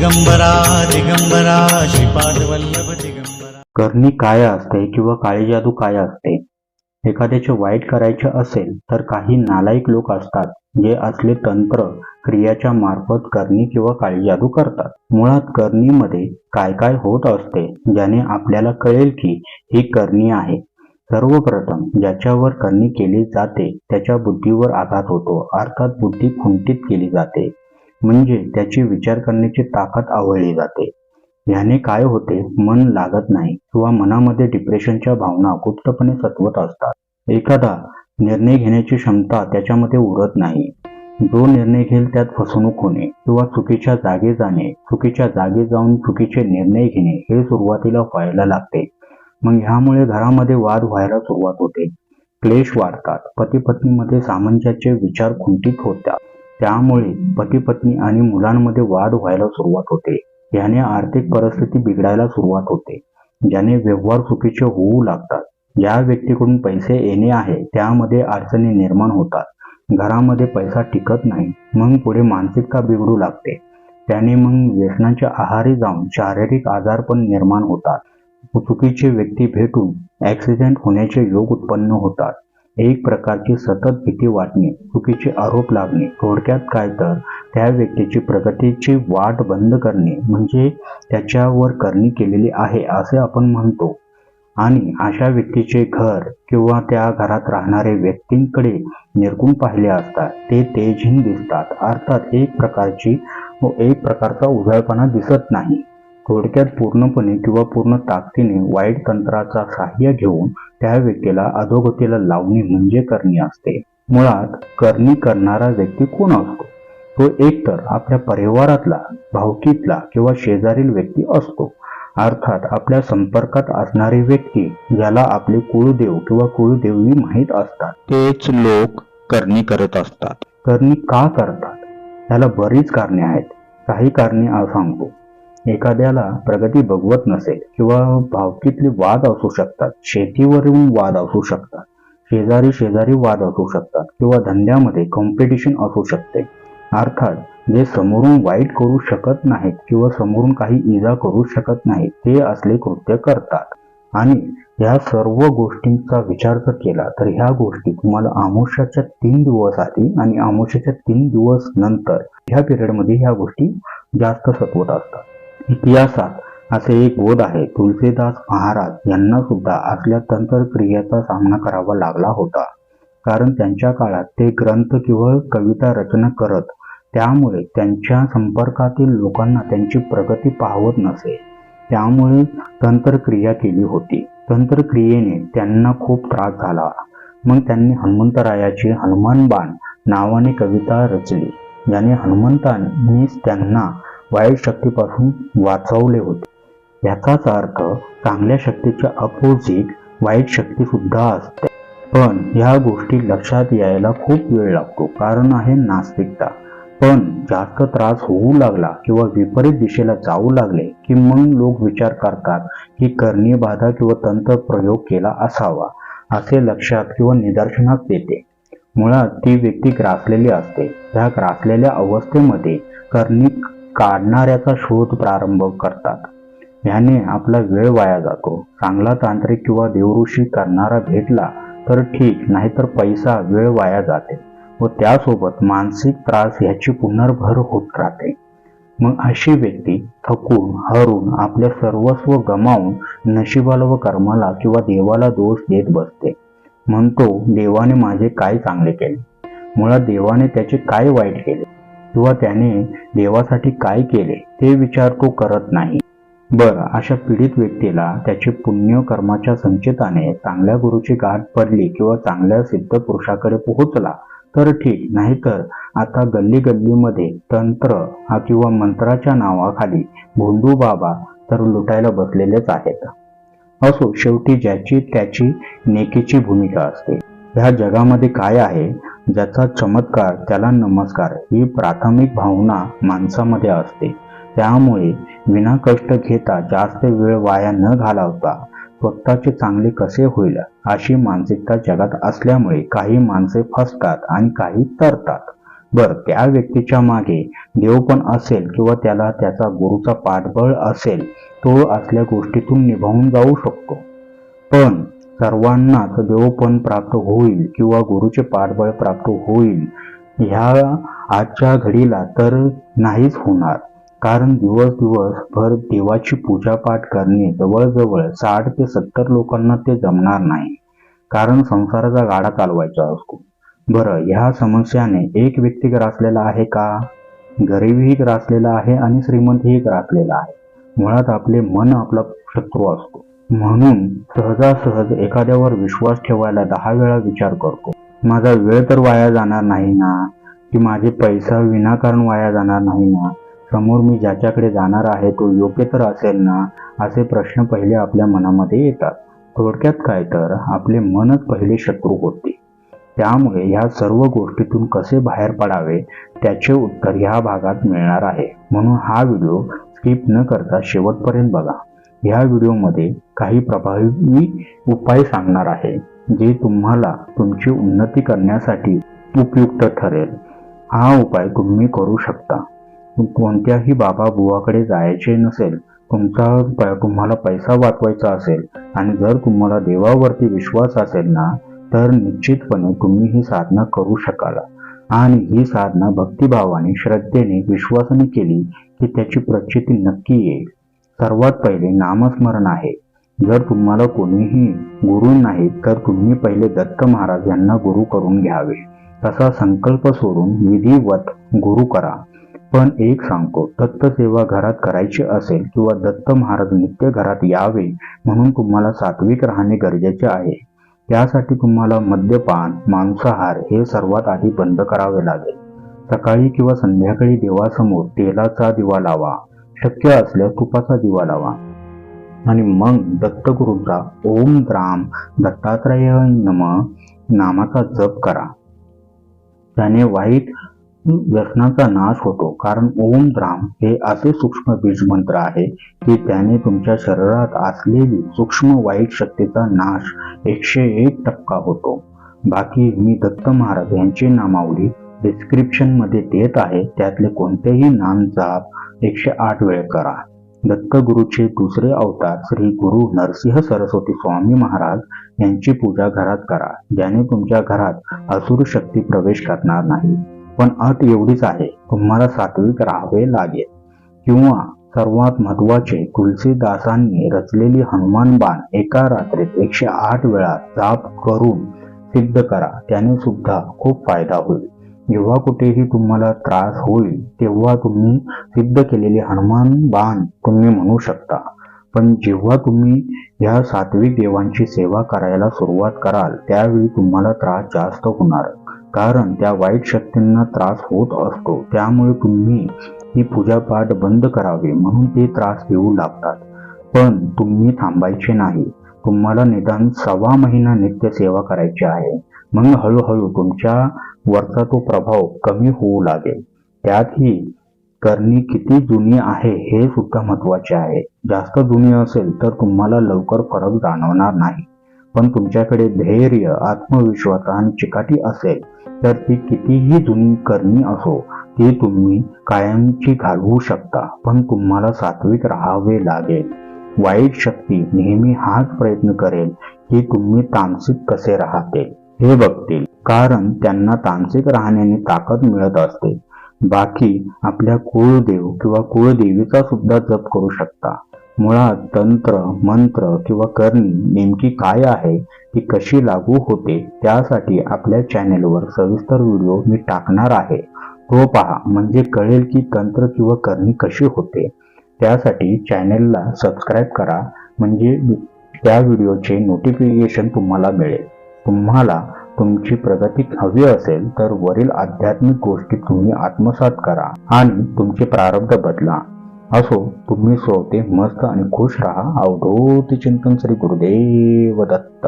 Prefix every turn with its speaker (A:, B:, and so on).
A: दिगंबरा दिगंबरा श्रीपाद वल्लभ दिगंबरा.
B: करणी काय असते किंवा काळी जादू काय असते. एखाद्याचे वाईट करायचे असेल तर काही नालायक लोक असतात जे असले तंत्र क्रियाच्या मार्फत करणी किंवा काळी जादू करतात. मुळात करणीमध्ये काय काय होत असते ज्याने आपल्याला कळेल की ही करणी आहे. सर्वप्रथम ज्याच्यावर करणी केली जाते त्याच्या बुद्धीवर आघात होतो. अर्थात बुद्धी खुंटीत केली जाते. म्हणजे त्याची विचार करण्याची ताकद आवळली जाते. याने काय होते? मन लागत नाही किंवा मनामध्ये डिप्रेशनच्या भावना गुप्तपणे सत्वत असतात. एखादा निर्णय घेण्याची क्षमता त्याच्यामध्ये उरत नाही. जो निर्णय घेईल त्यात फसवणूक होणे किंवा चुकीच्या जागे जाणे चुकीच्या जागे जाऊन चुकीचे निर्णय घेणे हे सुरुवातीला व्हायला लागते. मग ह्यामुळे घरामध्ये वाद व्हायला सुरुवात होते. क्लेश वाढतात. पती पत्नीमध्ये सामंजस्य विचार खुंटीत होतात. त्यामुळे पती पत्नी आणि मुलांमध्ये वाद व्हायला सुरुवात होते. याने आर्थिक परिस्थिती बिघडायला सुरुवात होते. ज्याने व्यवहार चुकीचे होऊ लागतात. ज्या व्यक्तीकडून पैसे येणे आहे त्यामध्ये अडचणी निर्माण होतात. घरामध्ये पैसा टिकत नाही मग पुढे मानसिकता बिघडू लागते. त्याने मग व्यसनाच्या आहारी जाऊन शारीरिक आजार पण निर्माण होतात. चुकीचे व्यक्ती भेटून ऍक्सिडेंट होण्याचे योग उत्पन्न होतात. एक प्रकारची सतत भीती वाटणे चुकीचे आरोप लागणे थोडक्यात काय तर त्या व्यक्तीची प्रगतीची वाट बंद करणे म्हणजे त्याच्यावर करणी केलेली आहे असे आपण म्हणतो. आणि अशा व्यक्तीचे घर किंवा त्या घरात राहणारे व्यक्तींकडे निरखून पाहिले असतात ते तेजहीन दिसतात. अर्थात एक प्रकारची व एक प्रकारचा उघडपणा दिसत नाही. थोडक्यात पूर्णपणे किंवा पूर्ण ताकदीने वाईट तंत्राचा सहाय्य घेऊन त्या व्यक्तीला अधोगतीला लावणे म्हणजे करणी असते. मुळात करणी करणारा व्यक्ती कोण असतो? तो एकतर आपल्या परिवारातला भावकीतला किंवा शेजारील व्यक्ती असतो. अर्थात आपल्या संपर्कात असणारी व्यक्ती ज्याला आपले कुळदेव किंवा कुळदेवी माहीत असतात. तेच लोक करणी करत असतात. करणी का करतात? त्याला बरीच कारणे आहेत. काही कारणे सांगतो. एखाद्याला प्रगती भगवत नसेल किंवा भावकीतले वाद असू शकतात शेतीवरून वाद असू शकतात शेजारी शेजारी वाद असू शकतात किंवा धंद्यामध्ये कॉम्पिटिशन असू शकते. अर्थात जे समोरून वाईट करू शकत नाहीत किंवा समोरून काही इजा करू शकत नाहीत ते असले कृत्य करतात. आणि या सर्व गोष्टींचा विचार जर केला तर ह्या गोष्टी तुम्हाला आमुष्याच्या तीन दिवस आधी आणि आमोशाच्या तीन दिवस नंतर ह्या पिरियडमध्ये ह्या गोष्टी जास्त सत्वत असतात. इतिहासात असे एक बोध आहे. तुलसीदास महाराज यांना सुद्धा असल्या तंत्रक्रियेचा सामना करावा लागला होता. कारण त्यांच्या काळात ते ग्रंथ किंवा कविता रचना करत त्यामुळे त्यांच्या संपर्कातील लोकांना त्यांची प्रगती पाहवत नसे. त्यामुळे तंत्रक्रिया केली होती. तंत्रक्रियेने त्यांना खूप त्रास झाला. मग त्यांनी हनुमंतरायाची हनुमान बाण नावाने कविता रचली. ज्याने हनुमंतांनीच त्यांना वाईट शक्तीपासून वाचवले होते. याचाच अर्थ चांगल्या शक्तीच्या अपोजिट वाईट शक्ती सुद्धा असते. पण ह्या गोष्टी लक्षात यायला खूप वेळ लागतो. कारण आहे नास्तिकता. पण जास्त त्रास होऊ लागला किंवा विपरीत दिशेला जाऊ लागले की मग लोक विचार करतात की करणी बाधा किंवा तंत्र प्रयोग केला असावा असे लक्षात किंवा निदर्शनात येते. मुळात ती व्यक्ती ग्रासलेली असते. त्या ग्रासलेल्या अवस्थेमध्ये कर्णिक काढणाऱ्याचा शोध प्रारंभ करतात. याने आपला वेळ वाया जातो. चांगला तांत्रिक किंवा देवऋषी करणारा भेटला तर ठीक नाहीतर पैसा वेळ वाया जाते व त्यासोबत मानसिक त्रास ह्याची पुनर्भर होत राहते. मग अशी व्यक्ती थकून हरून आपले सर्वस्व गमावून नशिबाला व कर्माला किंवा देवाला दोष देत बसते. म्हणतो देवाने माझे काय चांगले केले? मुळात देवाने त्याचे काय वाईट केले? किंवा त्याने देवासाठी काय केले ते विचार तो करत नाही. बरं अशा पीडित व्यक्तीला त्याचे पुण्य कर्माच्या संचिताने चांगल्या गुरुची गाठ पडली किंवा चांगल्या सिद्ध पुरुषाकडे पोहोचला तर ठीक. नाहीतर आता गल्ली गल्लीमध्ये तंत्र हा किंवा मंत्राच्या नावाखाली भोंडू बाबा तर लुटायला बसलेलेच आहेत. असो शेवटी ज्याची त्याची नेकीची भूमिका असते. ह्या जगामध्ये काय आहे ज्याचा चमत्कार त्याला नमस्कार ही प्राथमिक भावना माणसामध्ये असते. त्यामुळे विना कष्ट घेता जास्त वेळ वाया न घालवता स्वतःचे चांगले कसे होईल अशी मानसिकता जगात असल्यामुळे काही माणसे फसतात आणि काही तरतात. बर त्या व्यक्तीच्या मागे देव पण असेल किंवा त्याला त्याचा गुरुचा पाठबळ असेल तो असल्या गोष्टीतून निभावून जाऊ शकतो. पण सर्वांनाच देवपण प्राप्त होईल किंवा गुरुचे पाठबळ प्राप्त होईल ह्या आजच्या घडीला तर नाहीच होणार. कारण दिवस दिवसभर देवाची पूजापाठ करणे जवळजवळ साठ ते सत्तर लोकांना ते जमणार नाही. कारण संसाराचा गाडा चालवायचा असतो. बरं ह्या समस्याने एक व्यक्ती ग्रासलेला आहे का? गरिबीही ग्रासलेला आहे आणि श्रीमंतही ग्रासलेला आहे. मुळात आपले मन आपला शत्रू असतो. म्हणून सहजासहज एखाद्यावर विश्वास ठेवायला दहा वेळा विचार करतो. माझा वेळ तर वाया जाणार नाही ना? की माझे पैसा विनाकारण वाया जाणार नाही ना? समोर मी ज्याच्याकडे जाणार आहे तो योग्य तर असेल ना? असे प्रश्न पहिले आपल्या मनामध्ये येतात. थोडक्यात काय तर? आपले मनच पहिले शत्रू होते. त्यामुळे ह्या सर्व गोष्टीतून कसे बाहेर पडावे? त्याचे उत्तर ह्या भागात मिळणार आहे. म्हणून हा व्हिडिओ स्किप न करता शेवटपर्यंत बघा. ह्या व्हिडिओमध्ये काही प्रभावी उपाय सांगणार आहे जे तुम्हाला तुमची उन्नती करण्यासाठी उपयुक्त ठरेल. हा उपाय तुम्ही करू शकता. कोणत्याही बाबा बुवाकडे जायचे नसेल तुमचा तुम्हाला पैसा वाचवायचा असेल आणि जर तुम्हाला देवावरती विश्वास असेल ना तर निश्चितपणे तुम्ही ही साधना करू शकाल. आणि ही साधना भक्तिभावाने श्रद्धेने विश्वासाने केली की त्याची प्रचिती नक्की येईल. सर्वात पहिले नामस्मरण आहे. जर तुम्हाला कोणीही गुरु नाही तर तुम्ही पहिले दत्त महाराज यांना गुरु करून घ्यावे. तसा संकल्प सोडून विधिवत गुरु करा. पण एक सांगतो दत्त सेवा घरात करायची असेल किंवा दत्त महाराज नित्य घरात यावे म्हणून तुम्हाला सात्विक राहणे गरजेचे आहे. त्यासाठी तुम्हाला मद्यपान मांसाहार हे सर्वात आधी बंद करावे लागेल. सकाळी किंवा संध्याकाळी देवासमोर तेलाचा दिवा लावा. शक्य असल्यास तुपाचा दिवा लावा. आणि मग दत्तगुरूंचा ओम द्राम दत्तात्रय नम नामाचा जप करा. त्याने वाईट व्यसनाचा नाश होतो. कारण ओम द्राम हे असे सूक्ष्म बीज मंत्र आहे की त्याने तुमच्या शरीरात असलेली सूक्ष्म वाईट शक्तीचा नाश एकशे एक टक्का होतो. बाकी मी दत्त महाराज यांची नामावली डिस्क्रिप्शनमध्ये देत आहे त्यातले कोणतेही नाम जाप एकशे आठ वेळ करा. दत्तगुरूचे दुसरे अवतार श्री गुरु नरसिंह सरस्वती स्वामी महाराज यांची पूजा घरात करा ज्याने तुमच्या घरात असुर शक्ती प्रवेश करणार नाही. पण अट एवढीच आहे तुम्हाला सात्विक राहावे लागेल. किंवा सर्वात महत्त्वाचे तुलसीदासांनी रचलेली हनुमान बाण एका रात्रीत एकशे आठ वेळा जाप करून सिद्ध करा त्याने सुद्धा खूप फायदा होईल. जेव्हा कुठेही तुम्हाला त्रास होईल तेव्हा तुम्ही सिद्ध केलेले हनुमान बाण तुम्ही म्हणू शकता. पण जेव्हा तुम्ही या सात्विक देवांची सेवा करायला सुरुवात कराल त्यावेळी तुम्हाला त्रास जास्त होणार. कारण त्या वाईट शक्तींना त्रास होत असतो. त्यामुळे तुम्ही ही पूजापाठ बंद करावी म्हणून ते त्रास देऊ लागतात. पण तुम्ही थांबायचे नाही. तुम्हाला निदान सव्वा महिना नित्य सेवा करायची आहे. मग हळूहळू तुमच्या वरचा तो प्रभाव कमी होऊ लागेल. त्यात ही करणी किती जुनी आहे हे सुद्धा महत्त्वाचे आहे. जास्त जुनी असेल तर तुम्हाला लवकर फरक जाणवणार नाही. पण तुमच्याकडे धैर्य आत्मविश्वास आणि चिकाटी असेल तर ती कितीही जुनी करणी असो ती तुम्ही कायमची घालवू शकता. पण तुम्हाला सात्विक राहावे लागेल. वाईट शक्ती नेहमी हाच प्रयत्न करेल की तुम्ही तामसिक कसे राहते हे बघतील. कारण त्यांना तांत्रिक राहण्याने ताकद मिळत असते. बाकी आपल्या कुळदेव किंवा कुळदेवीचा सुद्धा जप करू शकता. मुळात तंत्र मंत्र किंवा करणी नेमकी काय आहे ती कशी लागू होते त्यासाठी आपल्या चॅनेलवर सविस्तर व्हिडिओ मी टाकणार आहे. तो पहा म्हणजे कळेल की तंत्र किंवा करणी कशी होते. त्यासाठी चॅनेलला सबस्क्राईब करा म्हणजे त्या व्हिडिओचे नोटिफिकेशन तुम्हाला मिळेल. तुम्हाला तुमची प्रगती हवी असेल तर वरील आध्यात्मिक गोष्टी तुम्ही आत्मसात करा आणि तुमचे प्रारब्ध बदला. असो तुम्ही श्रोते मस्त आणि खुश राहा. अवधूत चिंतन श्री गुरुदेव दत्त.